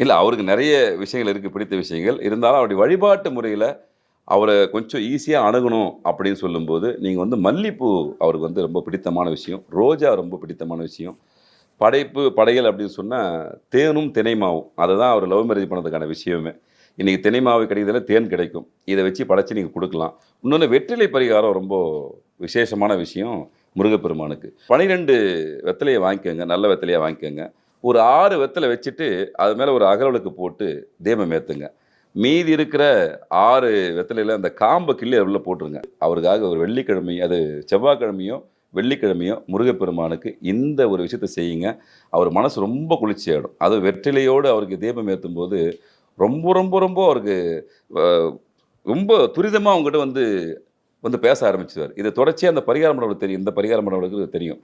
இல்லை அவருக்கு நிறைய விஷயங்கள் இருக்குது பிடித்த விஷயங்கள். இருந்தாலும் அவருடைய வழிபாட்டு முறையில் அவரை கொஞ்சம் ஈஸியாக அணுகணும் அப்படின்னு சொல்லும்போது நீங்கள் வந்து மல்லிப்பூ அவருக்கு வந்து ரொம்ப பிடித்தமான விஷயம் ரோஜா ரொம்ப பிடித்தமான விஷயம். படைப்பு படையல் அப்படின்னு சொன்னால் தேனும் தினைமாவும். அதை தான் அவர் லவ் மேரேஜ் பண்ணதுக்கான விஷயமே. இன்றைக்கி தினைமாவு கிடைக்கிறதுல தேன் கிடைக்கும். இதை வச்சு படைச்சி நீங்கள் கொடுக்கலாம். இன்னொன்று வெற்றிலை பரிகாரம் ரொம்ப விசேஷமான விஷயம் முருகப்பெருமானுக்கு. பனிரெண்டு வெத்தலையை வாங்கிக்கோங்க நல்ல வெத்தலையை வாங்கிக்கோங்க. ஒரு ஆறு வெத்தலை வச்சுட்டு அது மேலே ஒரு அகலவுக்கு போட்டு தீபம் ஏற்றுங்க மீதி இருக்கிற ஆறு வெத்தலையில் அந்த காம்பை கிள்ளி உள்ள போட்டுருங்க. அவருக்காக ஒரு வெள்ளிக்கிழமை அது செவ்வாய்க்கிழமையோ வெள்ளிக்கிழமையோ முருகப்பெருமானுக்கு இந்த ஒரு விஷயத்த செய்யுங்க. அவர் மனசு ரொம்ப குளிர்ச்சியாயிடும். அது வெற்றிலையோடு அவருக்கு தீபம் ஏற்றும் போது ரொம்ப ரொம்ப ரொம்ப அவருக்கு ரொம்ப துரிதமாக அவங்ககிட்ட வந்து வந்து பேச ஆரம்பிச்சுவார் இதை தொடர்ச்சியாக அந்த பரிகாரம் பண்ணவங்களுக்கு தெரியும். இந்த பரிகாரம் பண்ணவங்களுக்கு தெரியும்.